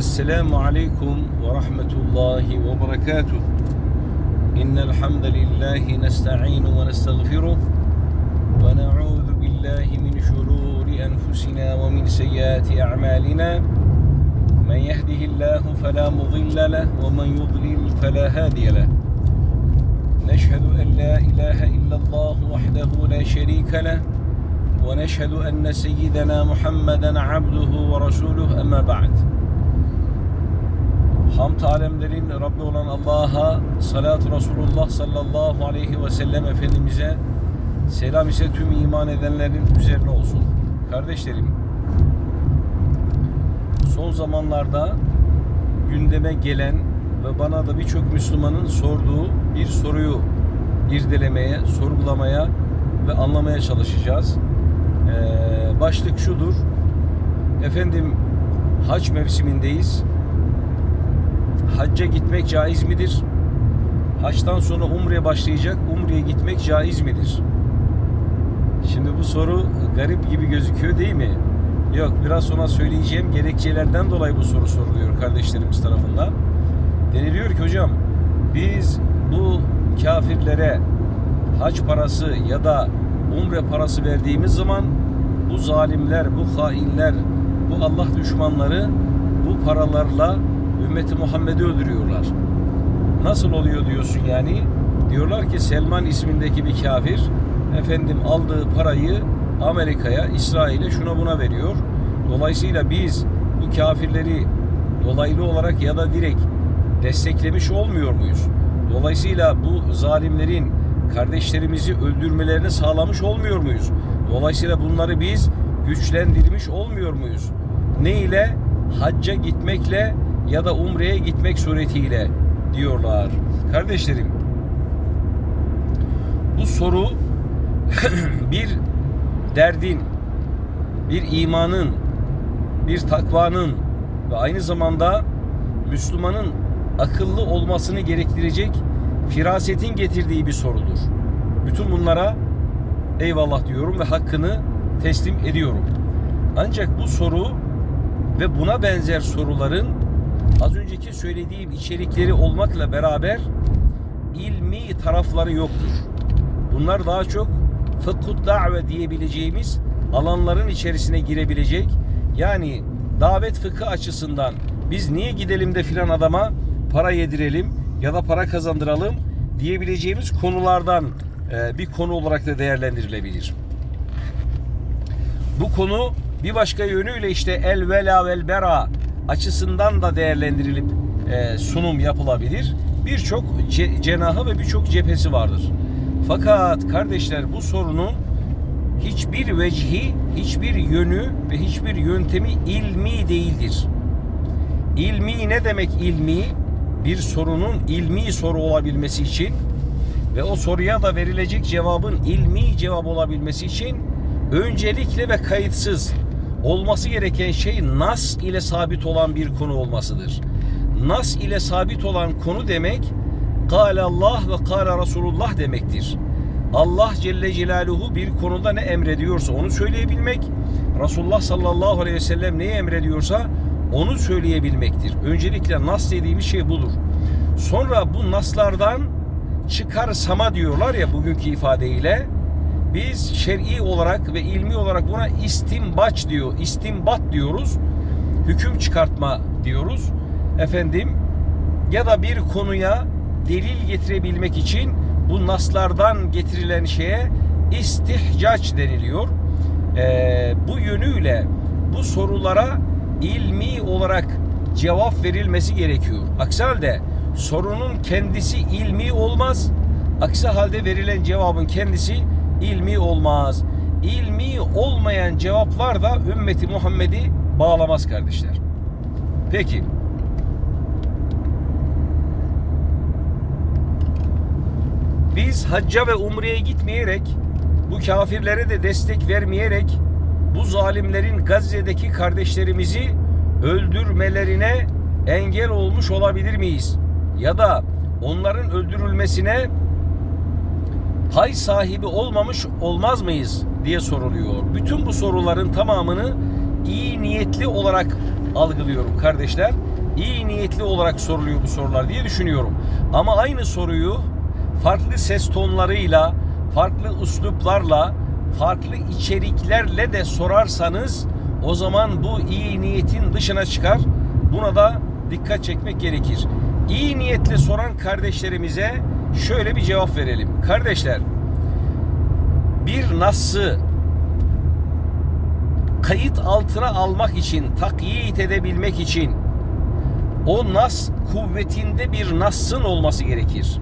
السلام عليكم ورحمة الله وبركاته. إن الحمد لله نستعين ونستغفره ونعوذ بالله من شرور أنفسنا ومن سيئات أعمالنا. من يهده الله فلا مضل له ومن يضلل فلا هادي له. نشهد أن لا إله إلا الله وحده لا شريك له ونشهد أن سيدنا محمدا عبده ورسوله أما بعد. Hamd alemlerin Rabbi olan Allah'a, salatu Resulullah sallallahu aleyhi ve sellem Efendimiz'e, selam ise tüm iman edenlerin üzerine olsun. Kardeşlerim, son zamanlarda gündeme gelen ve bana da birçok Müslümanın sorduğu bir soruyu irdelemeye, sorgulamaya ve anlamaya çalışacağız. Ee, başlık şudur. Efendim hac mevsimindeyiz. Hacca gitmek caiz midir? Haçtan sonra umreye başlayacak. Umreye gitmek caiz midir? Şimdi bu soru garip gibi gözüküyor değil mi? Yok biraz sonra söyleyeceğim gerekçelerden dolayı bu soru soruluyor kardeşlerimiz tarafından. Deniliyor ki hocam biz bu kafirlere hac parası ya da umre parası verdiğimiz zaman bu zalimler, bu hainler, bu Allah düşmanları bu paralarla ümmeti Muhammed'i öldürüyorlar. Nasıl oluyor diyorsun yani? Diyorlar ki Selman ismindeki bir kafir efendim aldığı parayı Amerika'ya, İsrail'e şuna buna veriyor. Dolayısıyla biz bu kafirleri dolaylı olarak ya da direkt desteklemiş olmuyor muyuz? Dolayısıyla bu zalimlerin kardeşlerimizi öldürmelerini sağlamış olmuyor muyuz? Dolayısıyla bunları biz güçlendirmiş olmuyor muyuz? Ne ile? Hacca gitmekle ya da umreye gitmek suretiyle diyorlar. Kardeşlerim bu soru bir derdin, bir imanın, bir takvanın ve aynı zamanda Müslümanın akıllı olmasını gerektirecek firasetin getirdiği bir sorudur. Bütün bunlara eyvallah diyorum ve hakkını teslim ediyorum. Ancak bu soru ve buna benzer soruların az önceki söylediğim içerikleri olmakla beraber ilmi tarafları yoktur. Bunlar daha çok fıkhut da've diyebileceğimiz alanların içerisine girebilecek. Yani davet fıkı açısından biz niye gidelim de filan adama para yedirelim ya da para kazandıralım diyebileceğimiz konulardan e, bir konu olarak da değerlendirilebilir. Bu konu bir başka yönüyle işte el vela vel bera açısından da değerlendirilip e, sunum yapılabilir. Birçok ce- cenahı ve birçok cephesi vardır. Fakat kardeşler bu sorunun hiçbir vecihi, hiçbir yönü ve hiçbir yöntemi ilmi değildir. İlmi ne demek ilmi? Bir sorunun ilmi soru olabilmesi için ve o soruya da verilecek cevabın ilmi cevap olabilmesi için öncelikle ve kayıtsız olması gereken şey nas ile sabit olan bir konu olmasıdır. Nas ile sabit olan konu demek Kâle Allah ve kâle Resulullah demektir. Allah Celle Celaluhu bir konuda ne emrediyorsa onu söyleyebilmek, Resulullah sallallahu aleyhi ve sellem neyi emrediyorsa onu söyleyebilmektir. Öncelikle nas dediğimiz şey budur. Sonra bu naslardan çıkarsama diyorlar ya bugünkü ifadeyle biz şer'i olarak ve ilmi olarak buna istimbaç diyor. istimbat diyoruz. Hüküm çıkartma diyoruz. Efendim ya da bir konuya delil getirebilmek için bu naslardan getirilen şeye istihcaç deniliyor. Ee, bu yönüyle bu sorulara ilmi olarak cevap verilmesi gerekiyor. Aksi halde sorunun kendisi ilmi olmaz. Aksi halde verilen cevabın kendisi ilmi olmaz. İlmi olmayan cevaplar da ümmeti Muhammed'i bağlamaz kardeşler. Peki. Biz hacca ve umreye gitmeyerek, bu kafirlere de destek vermeyerek, bu zalimlerin Gazze'deki kardeşlerimizi öldürmelerine engel olmuş olabilir miyiz? Ya da onların öldürülmesine pay sahibi olmamış olmaz mıyız diye soruluyor. Bütün bu soruların tamamını iyi niyetli olarak algılıyorum kardeşler. İyi niyetli olarak soruluyor bu sorular diye düşünüyorum. Ama aynı soruyu farklı ses tonlarıyla, farklı üsluplarla, farklı içeriklerle de sorarsanız o zaman bu iyi niyetin dışına çıkar. Buna da dikkat çekmek gerekir. İyi niyetle soran kardeşlerimize şöyle bir cevap verelim. Kardeşler, bir nas'ı kayıt altına almak için, takyit edebilmek için o nas kuvvetinde bir nassın olması gerekir.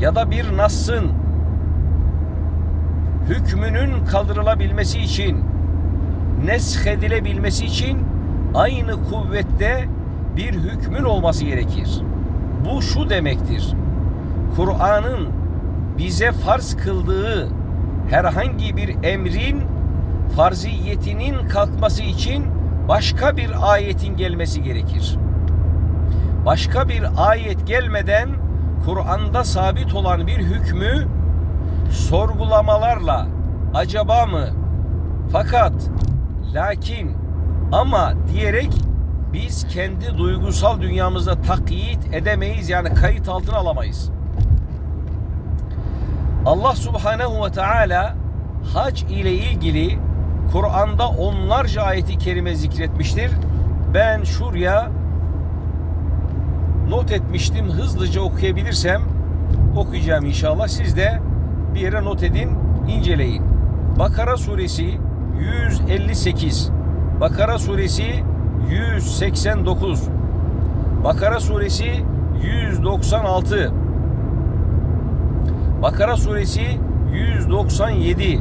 Ya da bir nassın hükmünün kaldırılabilmesi için, nesh edilebilmesi için aynı kuvvette bir hükmün olması gerekir. Bu şu demektir. Kur'an'ın bize farz kıldığı herhangi bir emrin farziyetinin kalkması için başka bir ayetin gelmesi gerekir. Başka bir ayet gelmeden Kur'an'da sabit olan bir hükmü sorgulamalarla acaba mı fakat lakin ama diyerek biz kendi duygusal dünyamızda takyit edemeyiz yani kayıt altına alamayız. Allah Subhanahu ve Teala hac ile ilgili Kur'an'da onlarca ayeti kerime zikretmiştir. Ben şuraya not etmiştim. Hızlıca okuyabilirsem okuyacağım inşallah. Siz de bir yere not edin, inceleyin. Bakara suresi 158. Bakara suresi 189. Bakara suresi 196. Bakara suresi 197.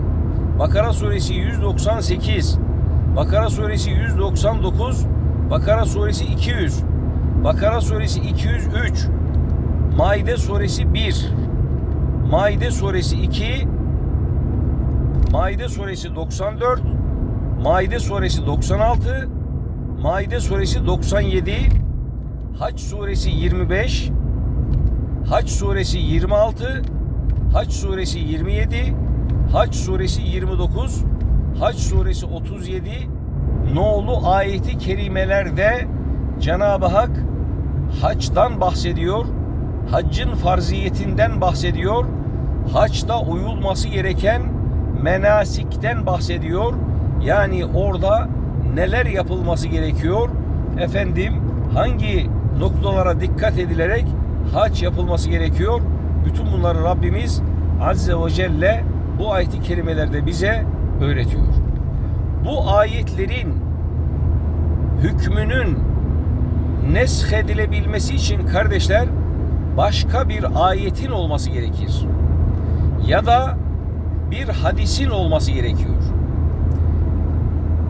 Bakara suresi 198. Bakara suresi 199. Bakara suresi 200. Bakara suresi 203. Maide suresi 1. Maide suresi 2. Maide suresi 94. Maide suresi 96. Maide suresi 97. Haç suresi 25. Haç suresi 26. Haç suresi 27. Haç suresi 29. Haç suresi 37. No'lu ayeti kerimelerde Cenab-ı Hak haçtan bahsediyor. Haccın farziyetinden bahsediyor. Haçta uyulması gereken menasikten bahsediyor. Yani orada neler yapılması gerekiyor? Efendim hangi noktalara dikkat edilerek hac yapılması gerekiyor? Bütün bunları Rabbimiz Azze ve Celle bu ayeti kerimelerde bize öğretiyor. Bu ayetlerin hükmünün nesh edilebilmesi için kardeşler başka bir ayetin olması gerekir. Ya da bir hadisin olması gerekiyor.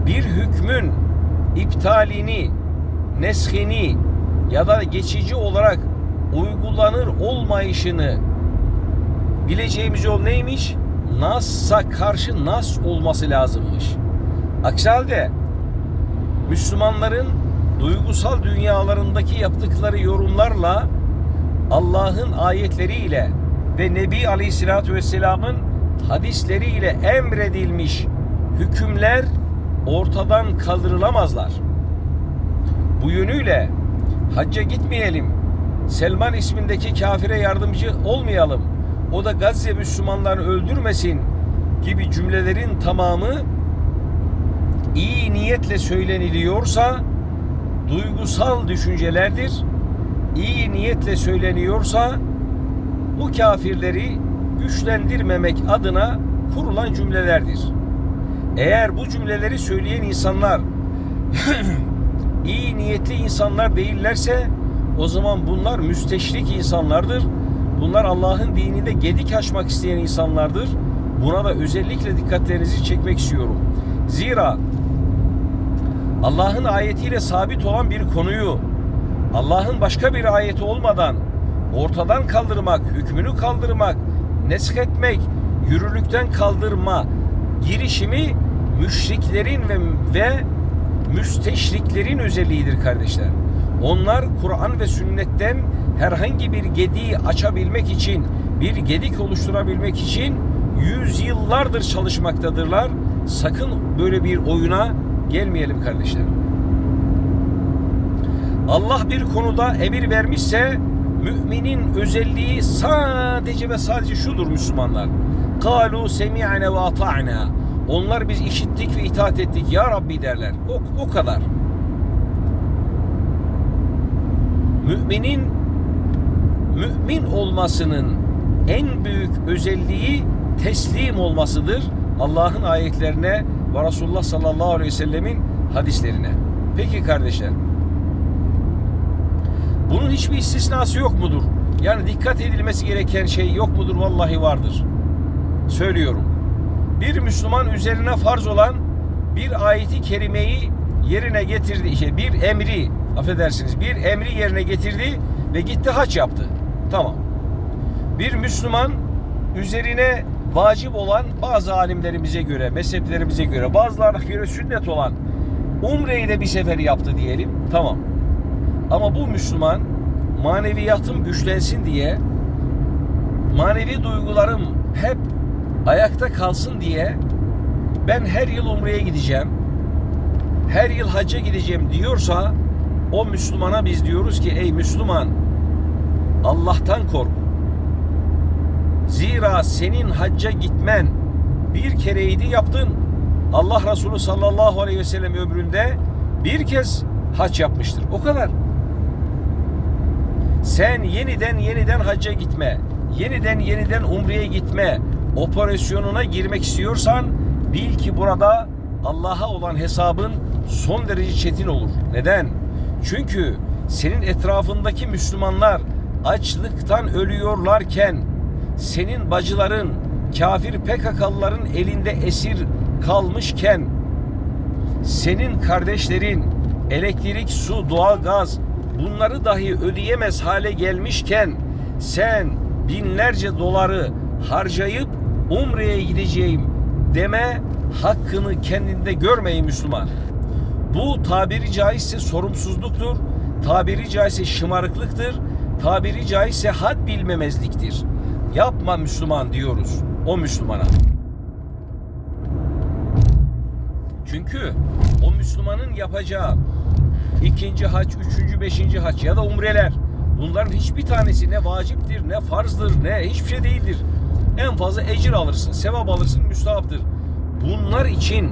Bir hükmün iptalini, neshini ya da geçici olarak uygulanır olmayışını bileceğimiz yol neymiş? Nas'a karşı nas olması lazımmış. Aksi halde Müslümanların duygusal dünyalarındaki yaptıkları yorumlarla Allah'ın ayetleriyle ve Nebi Aleyhisselatü Vesselam'ın hadisleriyle emredilmiş hükümler ortadan kaldırılamazlar. Bu yönüyle hacca gitmeyelim, Selman ismindeki kafire yardımcı olmayalım, o da Gazze Müslümanlarını öldürmesin gibi cümlelerin tamamı iyi niyetle söyleniliyorsa duygusal düşüncelerdir. İyi niyetle söyleniyorsa bu kafirleri güçlendirmemek adına kurulan cümlelerdir. Eğer bu cümleleri söyleyen insanlar iyi niyetli insanlar değillerse o zaman bunlar müsteşrik insanlardır. Bunlar Allah'ın dininde gedik açmak isteyen insanlardır. Buna da özellikle dikkatlerinizi çekmek istiyorum. Zira Allah'ın ayetiyle sabit olan bir konuyu Allah'ın başka bir ayeti olmadan ortadan kaldırmak, hükmünü kaldırmak, nesk etmek, yürürlükten kaldırma girişimi müşriklerin ve, ve müsteşriklerin özelliğidir kardeşler. Onlar Kur'an ve sünnetten herhangi bir gediği açabilmek için, bir gedik oluşturabilmek için yüzyıllardır çalışmaktadırlar. Sakın böyle bir oyuna gelmeyelim kardeşler. Allah bir konuda emir vermişse müminin özelliği sadece ve sadece şudur Müslümanlar. Kalu semi'ne ve ata'na. Onlar biz işittik ve itaat ettik ya Rabbi derler. O, o kadar. Müminin mümin olmasının en büyük özelliği teslim olmasıdır. Allah'ın ayetlerine ve Resulullah sallallahu aleyhi ve sellemin hadislerine. Peki kardeşler. Bunun hiçbir istisnası yok mudur? Yani dikkat edilmesi gereken şey yok mudur? Vallahi vardır. Söylüyorum. Bir Müslüman üzerine farz olan bir ayeti kerimeyi yerine getirdi. İşte bir emri, affedersiniz, bir emri yerine getirdi ve gitti haç yaptı. Tamam. Bir Müslüman üzerine vacip olan bazı alimlerimize göre, mezheplerimize göre, bazılarına göre sünnet olan umreyi de bir sefer yaptı diyelim. Tamam. Ama bu Müslüman maneviyatım güçlensin diye manevi duygularım hep ayakta kalsın diye ben her yıl umreye gideceğim. Her yıl hacca gideceğim diyorsa o Müslümana biz diyoruz ki ey Müslüman Allah'tan kork. Zira senin hacca gitmen bir kereydi yaptın. Allah Resulü sallallahu aleyhi ve sellem ömründe bir kez hac yapmıştır. O kadar. Sen yeniden yeniden hacca gitme, yeniden yeniden umreye gitme operasyonuna girmek istiyorsan bil ki burada Allah'a olan hesabın son derece çetin olur. Neden? Çünkü senin etrafındaki Müslümanlar açlıktan ölüyorlarken senin bacıların kafir PKK'lıların elinde esir kalmışken senin kardeşlerin elektrik, su, doğalgaz bunları dahi ödeyemez hale gelmişken sen binlerce doları harcayıp Umre'ye gideceğim deme hakkını kendinde görmeyin Müslüman. Bu tabiri caizse sorumsuzluktur, tabiri caizse şımarıklıktır, tabiri caizse had bilmemezliktir. Yapma Müslüman diyoruz o Müslümana. Çünkü o Müslümanın yapacağı ikinci haç, üçüncü, beşinci haç ya da umreler bunların hiçbir tanesi ne vaciptir, ne farzdır, ne hiçbir şey değildir. En fazla ecir alırsın, sevap alırsın, müstahaptır. Bunlar için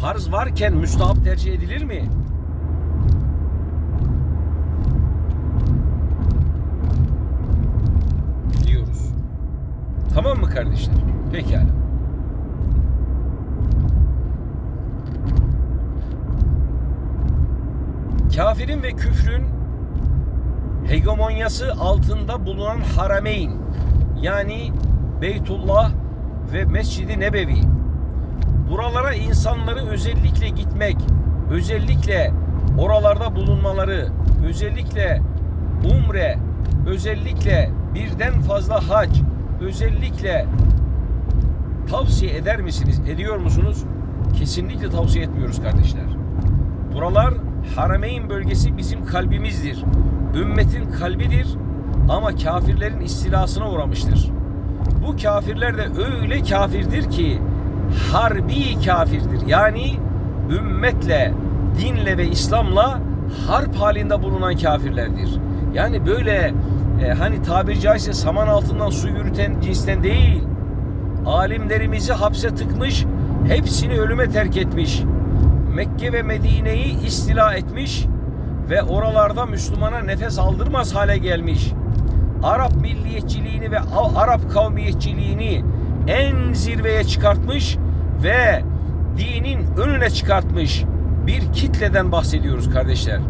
farz varken müstahap tercih edilir mi? Diyoruz. Tamam mı kardeşler? Pekala. kafirin ve küfrün hegemonyası altında bulunan harameyn yani Beytullah ve Mescid-i Nebevi buralara insanları özellikle gitmek, özellikle oralarda bulunmaları, özellikle umre, özellikle birden fazla hac, özellikle tavsiye eder misiniz? Ediyor musunuz? Kesinlikle tavsiye etmiyoruz kardeşler. Buralar Harameyn bölgesi bizim kalbimizdir. Ümmetin kalbidir ama kafirlerin istilasına uğramıştır. Bu kafirler de öyle kafirdir ki harbi kafirdir. Yani ümmetle, dinle ve İslam'la harp halinde bulunan kafirlerdir. Yani böyle e, hani tabiri caizse saman altından su yürüten cinsten değil. Alimlerimizi hapse tıkmış, hepsini ölüme terk etmiş. Mekke ve Medine'yi istila etmiş ve oralarda Müslümana nefes aldırmaz hale gelmiş. Arap milliyetçiliğini ve Arap kavmiyetçiliğini en zirveye çıkartmış ve dinin önüne çıkartmış bir kitleden bahsediyoruz kardeşler.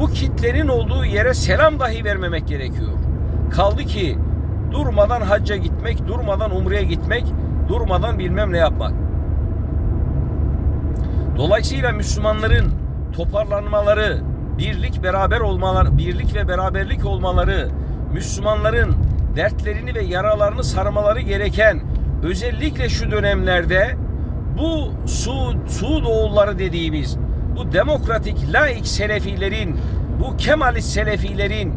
Bu kitlenin olduğu yere selam dahi vermemek gerekiyor. Kaldı ki durmadan hacca gitmek, durmadan umreye gitmek, durmadan bilmem ne yapmak. Dolayısıyla Müslümanların toparlanmaları, birlik beraber olmaları, birlik ve beraberlik olmaları, Müslümanların dertlerini ve yaralarını sarmaları gereken özellikle şu dönemlerde bu Suud, Suud oğulları dediğimiz bu demokratik laik selefilerin, bu kemalist selefilerin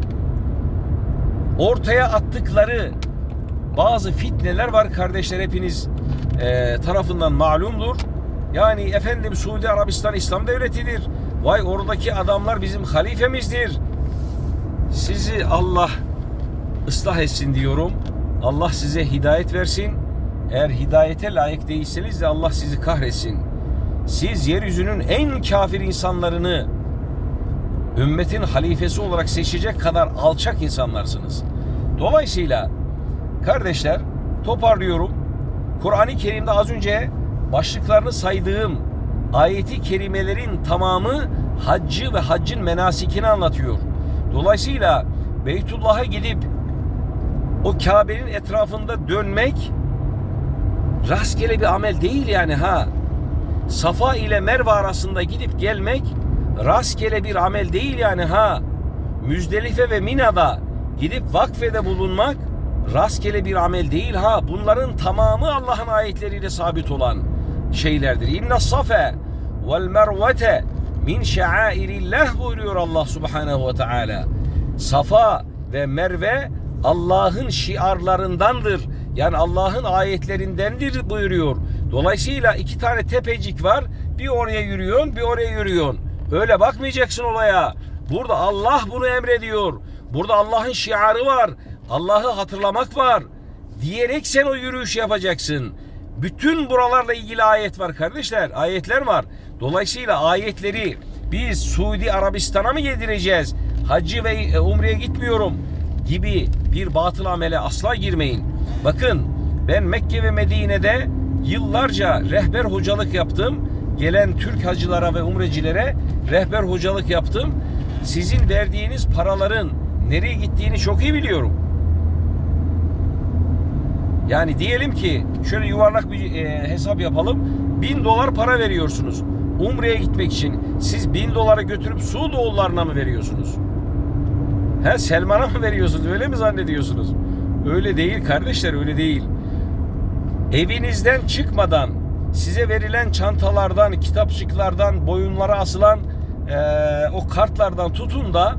ortaya attıkları bazı fitneler var kardeşler hepiniz e, tarafından malumdur Yani efendim Suudi Arabistan İslam Devleti'dir. Vay oradaki adamlar bizim halifemizdir. Sizi Allah ıslah etsin diyorum. Allah size hidayet versin. Eğer hidayete layık değilseniz de Allah sizi kahretsin. Siz yeryüzünün en kafir insanlarını ümmetin halifesi olarak seçecek kadar alçak insanlarsınız. Dolayısıyla kardeşler toparlıyorum. Kur'an-ı Kerim'de az önce başlıklarını saydığım ayeti kerimelerin tamamı haccı ve haccın menasikini anlatıyor. Dolayısıyla Beytullah'a gidip o Kabe'nin etrafında dönmek rastgele bir amel değil yani ha. Safa ile Merve arasında gidip gelmek rastgele bir amel değil yani ha. Müzdelife ve Mina'da gidip vakfede bulunmak rastgele bir amel değil ha. Bunların tamamı Allah'ın ayetleriyle sabit olan şeylerdir. İnne safe vel mervete min şairillah buyuruyor Allah subhanehu ve teala. Safa ve Merve Allah'ın şiarlarındandır. Yani Allah'ın ayetlerindendir buyuruyor. Dolayısıyla iki tane tepecik var. Bir oraya yürüyorsun, bir oraya yürüyorsun. Öyle bakmayacaksın olaya. Burada Allah bunu emrediyor. Burada Allah'ın şiarı var. Allah'ı hatırlamak var. Diyerek sen o yürüyüş yapacaksın. Bütün buralarla ilgili ayet var kardeşler. Ayetler var. Dolayısıyla ayetleri biz Suudi Arabistan'a mı yedireceğiz? Hacı ve umreye gitmiyorum gibi bir batıl amele asla girmeyin. Bakın ben Mekke ve Medine'de yıllarca rehber hocalık yaptım. Gelen Türk hacılara ve umrecilere rehber hocalık yaptım. Sizin verdiğiniz paraların nereye gittiğini çok iyi biliyorum. Yani diyelim ki şöyle yuvarlak bir e, hesap yapalım. Bin dolar para veriyorsunuz. Umre'ye gitmek için siz bin doları götürüp Suudoğullarına mı veriyorsunuz? He Selman'a mı veriyorsunuz? Öyle mi zannediyorsunuz? Öyle değil kardeşler öyle değil. Evinizden çıkmadan size verilen çantalardan, kitapçıklardan, boyunlara asılan e, o kartlardan tutun da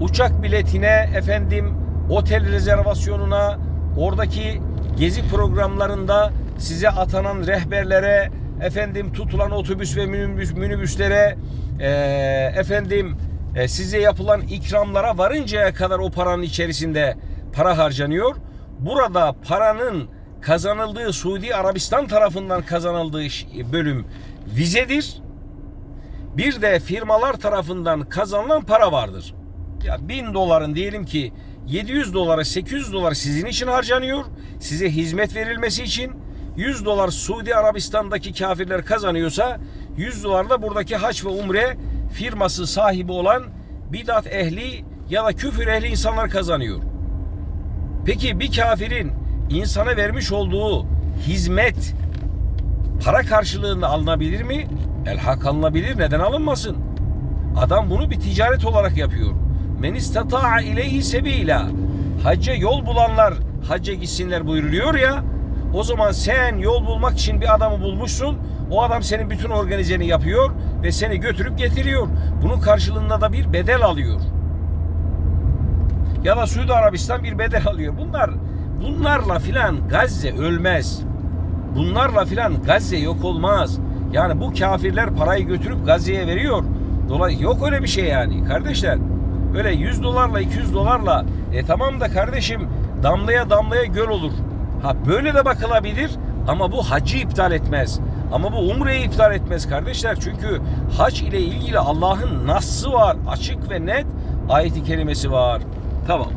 uçak biletine, efendim otel rezervasyonuna, oradaki gezi programlarında size atanan rehberlere, efendim tutulan otobüs ve minibüs, minibüslere, e, efendim e, size yapılan ikramlara varıncaya kadar o paranın içerisinde para harcanıyor. Burada paranın kazanıldığı Suudi Arabistan tarafından kazanıldığı bölüm vizedir. Bir de firmalar tarafından kazanılan para vardır. Ya bin doların diyelim ki 700 dolara 800 dolar sizin için harcanıyor. Size hizmet verilmesi için 100 dolar Suudi Arabistan'daki kafirler kazanıyorsa 100 dolar da buradaki haç ve umre firması sahibi olan bidat ehli ya da küfür ehli insanlar kazanıyor. Peki bir kafirin insana vermiş olduğu hizmet para karşılığında alınabilir mi? Elhak alınabilir. Neden alınmasın? Adam bunu bir ticaret olarak yapıyor. Men istata'a ileyhi sebila. Hacca yol bulanlar hacca gitsinler buyuruluyor ya. O zaman sen yol bulmak için bir adamı bulmuşsun. O adam senin bütün organizeni yapıyor ve seni götürüp getiriyor. Bunun karşılığında da bir bedel alıyor. Ya da Suudi Arabistan bir bedel alıyor. Bunlar bunlarla filan Gazze ölmez. Bunlarla filan Gazze yok olmaz. Yani bu kafirler parayı götürüp Gazze'ye veriyor. Dolayı yok öyle bir şey yani kardeşler. Öyle 100 dolarla 200 dolarla e tamam da kardeşim damlaya damlaya göl olur. Ha böyle de bakılabilir ama bu hacı iptal etmez. Ama bu umreyi iptal etmez kardeşler. Çünkü hac ile ilgili Allah'ın nassı var. Açık ve net ayeti kerimesi var. Tamam.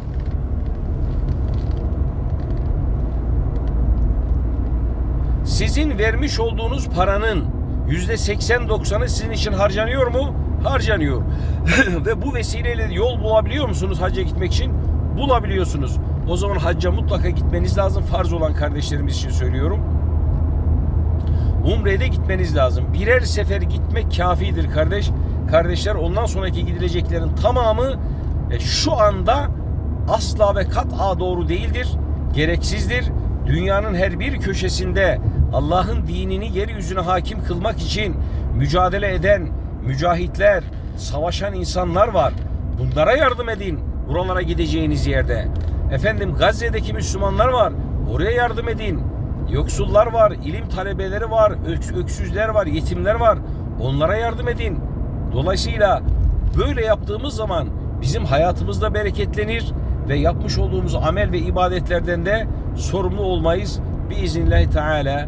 Sizin vermiş olduğunuz paranın yüzde 80-90'ı sizin için harcanıyor mu? Harcanıyor. Ve bu vesileyle yol bulabiliyor musunuz hacca gitmek için? Bulabiliyorsunuz. O zaman hacca mutlaka gitmeniz lazım. Farz olan kardeşlerimiz için söylüyorum. Umre'de gitmeniz lazım. Birer sefer gitmek kafidir kardeş. Kardeşler ondan sonraki gidileceklerin tamamı e, şu anda asla ve kat'a doğru değildir. Gereksizdir. Dünyanın her bir köşesinde Allah'ın dinini yeryüzüne hakim kılmak için mücadele eden mücahitler, savaşan insanlar var. Bunlara yardım edin. Buralara gideceğiniz yerde. Efendim Gazze'deki Müslümanlar var. Oraya yardım edin. Yoksullar var, ilim talebeleri var, öks- öksüzler var, yetimler var. Onlara yardım edin. Dolayısıyla böyle yaptığımız zaman bizim hayatımızda bereketlenir ve yapmış olduğumuz amel ve ibadetlerden de sorumlu olmayız. Biiznillahü Teala